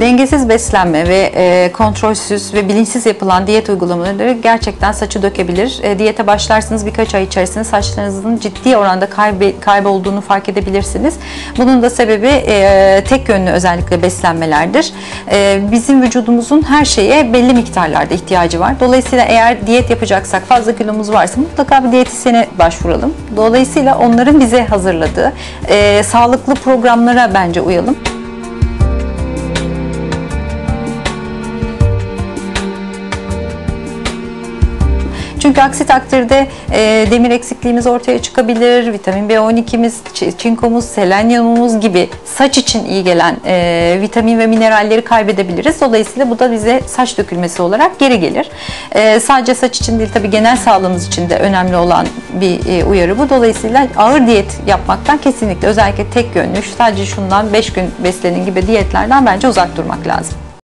dengesiz beslenme ve e, kontrolsüz ve bilinçsiz yapılan diyet uygulamaları gerçekten saçı dökebilir. E, diyete başlarsınız birkaç ay içerisinde saçlarınızın ciddi oranda kaybe, kaybolduğunu fark edebilirsiniz. Bunun da sebebi e, tek yönlü özellikle beslenmelerdir. E, bizim vücudumuzun her şeye belli miktarlarda ihtiyacı var. Dolayısıyla eğer diyet yapacaksak fazla kilomuz varsa mutlaka bir diyetisyene başvuralım. Dolayısıyla onların bize hazırladığı e, sağlıklı programlara bence uyalım. Çünkü aksi takdirde e, demir eksikliğimiz ortaya çıkabilir, vitamin B12'miz, çi- çinkomuz, selenyumumuz gibi saç için iyi gelen e, vitamin ve mineralleri kaybedebiliriz. Dolayısıyla bu da bize saç dökülmesi olarak geri gelir. E, sadece saç için değil tabii genel sağlığımız için de önemli olan bir e, uyarı bu. Dolayısıyla ağır diyet yapmaktan kesinlikle özellikle tek yönlü sadece şundan 5 gün beslenin gibi diyetlerden bence uzak durmak lazım.